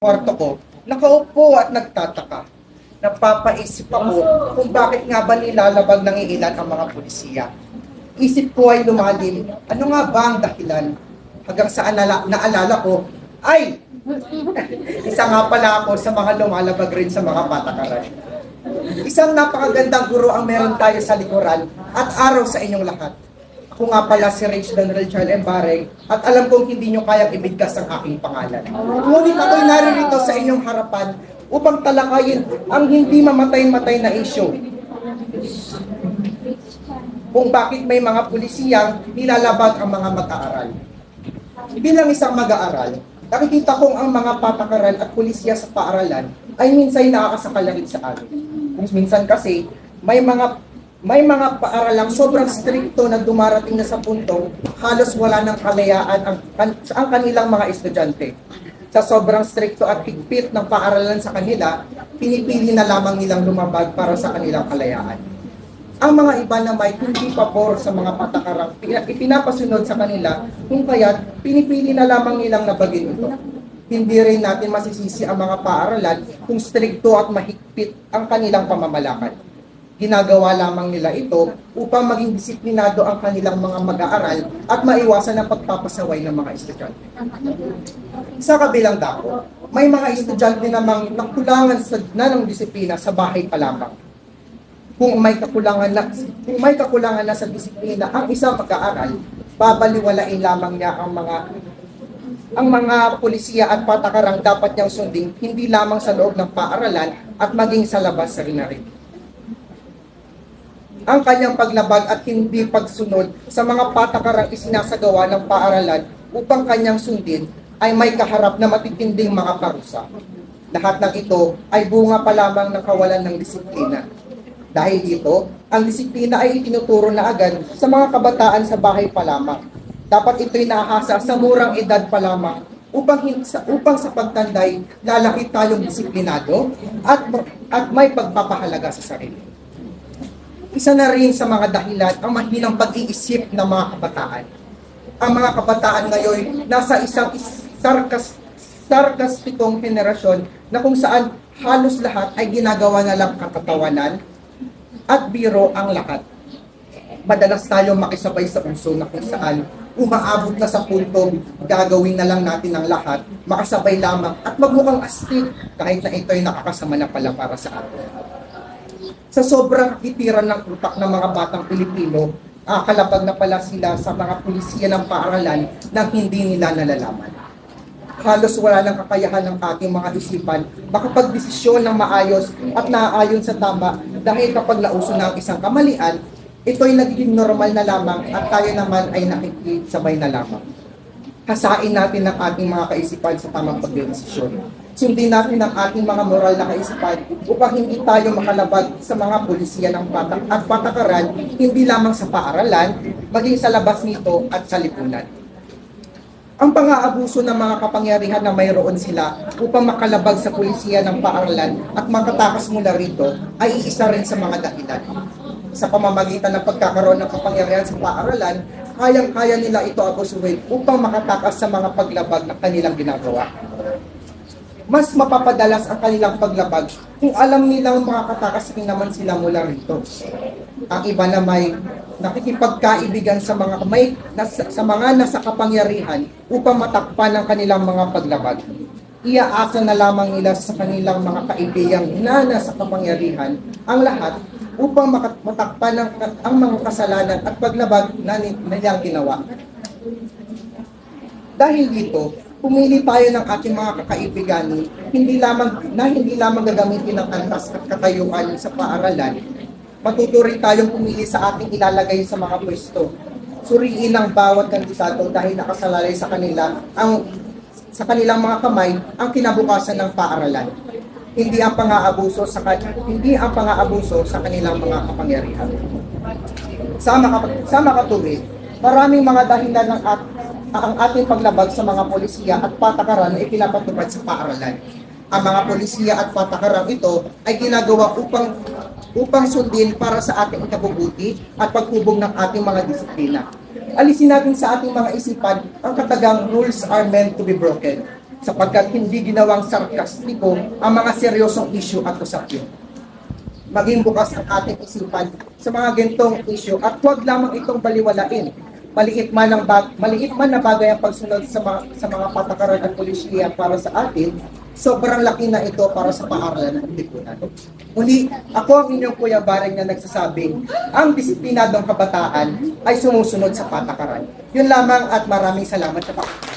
kwarto ko, nakaupo at nagtataka. Napapaisip ako kung bakit nga ba nilalabag ng ilan ang mga pulisiya. Isip ko ay lumalim, ano nga ba ang dahilan? Hanggang sa anala, naalala ko, ay, isa nga pala ako sa mga lumalabag rin sa mga patakaran. Isang napakagandang guro ang meron tayo sa likuran at araw sa inyong lahat. Ako nga pala si Donald Charles Embareng at alam kong hindi nyo kayang ibigkas ang aking pangalan. Ngunit ako'y naririto sa inyong harapan upang talakayin ang hindi mamatay-matay na issue. Kung bakit may mga pulisiyang nilalabag ang mga mag-aaral. Bilang isang mag-aaral, nakikita kong ang mga patakaran at pulisya sa paaralan ay minsan nakakasakalangit sa amin. Kung minsan kasi, may mga may mga paaralang sobrang stricto na dumarating na sa puntong halos wala ng kalayaan ang, kan, ang kanilang mga estudyante. Sa sobrang stricto at higpit ng paaralan sa kanila, pinipili na lamang nilang lumabag para sa kanilang kalayaan. Ang mga iba na may hindi pabor sa mga patakarang pina- ipinapasunod sa kanila, kung kaya't pinipili na lamang nilang nabagin ito. Hindi rin natin masisisi ang mga paaralan kung strikto at mahigpit ang kanilang pamamalakad ginagawa lamang nila ito upang maging disiplinado ang kanilang mga mag-aaral at maiwasan ang pagpapasaway ng mga estudyante. Sa kabilang dako, may mga estudyante namang nakulangan sa, na ng disiplina sa bahay pa lamang. Kung may kakulangan na, kung may kakulangan na sa disiplina ang isang mag-aaral, babaliwalain lamang niya ang mga ang mga polisiya at patakarang dapat niyang sundin hindi lamang sa loob ng paaralan at maging sa labas rin na rin ang kanyang paglabag at hindi pagsunod sa mga patakarang isinasagawa ng paaralan upang kanyang sundin ay may kaharap na matitinding mga parusa. Lahat ng ito ay bunga pa lamang ng kawalan ng disiplina. Dahil dito, ang disiplina ay itinuturo na agad sa mga kabataan sa bahay pa lamang. Dapat ito'y naahasa sa murang edad pa lamang upang sa, upang sa pagtanday lalaki tayong disiplinado at at may pagpapahalaga sa sarili isa na rin sa mga dahilan ang mahinang pag-iisip ng mga kabataan. Ang mga kabataan ngayon nasa isang is- sarkas, sarkastikong henerasyon na kung saan halos lahat ay ginagawa na lang katatawanan at biro ang lahat. Madalas tayo makisabay sa uso na kung saan umaabot na sa puntong gagawin na lang natin ang lahat, makasabay lamang at magmukhang astig kahit na ito'y nakakasama na pala para sa atin sa sobrang kitiran ng utak ng mga batang Pilipino, ah, kalapag na pala sila sa mga pulisiya ng paaralan na hindi nila nalalaman. Halos wala ng kakayahan ng ating mga isipan makapagdesisyon ng maayos at naaayon sa tama dahil kapag nauso na ang isang kamalian, ito'y nagiging normal na lamang at tayo naman ay nakikisabay na lamang. Hasain natin ang ating mga kaisipan sa tamang pagdesisyon sundin natin ang ating mga moral na kaisipan upang hindi tayo makalabag sa mga polisiya ng patak at patakaran hindi lamang sa paaralan, maging sa labas nito at sa lipunan. Ang pang-aabuso ng mga kapangyarihan na mayroon sila upang makalabag sa polisiya ng paaralan at makatakas mula rito ay iisa rin sa mga dahilan. Sa pamamagitan ng pagkakaroon ng kapangyarihan sa paaralan, kayang-kaya nila ito abusuhin upang makatakas sa mga paglabag na kanilang ginagawa mas mapapadalas ang kanilang paglabag kung alam nilang makakatakas rin naman sila mula rito. Ang iba na may nakikipagkaibigan sa mga may nasa, sa mga nasa kapangyarihan upang matakpan ang kanilang mga paglabag. Iaasa na lamang nila sa kanilang mga kaibigang na nasa kapangyarihan ang lahat upang matakpan ang, ang mga kasalanan at paglabag na ni- nilang ginawa. Dahil dito, pumili tayo ng ating mga kakaibigan hindi lamang na hindi lamang gagamitin ng antas at katayuan sa paaralan. Matuturing tayong pumili sa ating ilalagay sa mga pwesto. Suriin ang bawat kandidato dahil nakasalalay sa kanila ang sa kanilang mga kamay ang kinabukasan ng paaralan. Hindi ang pang-aabuso sa hindi ang pang-aabuso sa kanilang mga kapangyarihan. Sa mga sa makatuwid, maraming mga dahilan ng at ang ating paglabag sa mga polisiya at patakaran na ipinapatupad sa paaralan. Ang mga polisiya at patakaran ito ay ginagawa upang upang sundin para sa ating ikabubuti at paghubog ng ating mga disiplina. Alisin natin sa ating mga isipan ang katagang rules are meant to be broken. sapagkat hindi ginawang sarkastiko ang mga seryosong issue at usapin. Maging bukas ang ating isipan sa mga gintong issue at huwag lamang itong baliwalain. Maliit man ang bag, maliit man na bagay ang pagsunod sa mga, sa mga patakaran ng pulisya para sa atin, sobrang laki na ito para sa paaralan ng lipunan. Muli, ako ang inyong Kuya Baring na nagsasabing ang disiplinadong kabataan ay sumusunod sa patakaran. Yun lamang at maraming salamat sa pakikinig.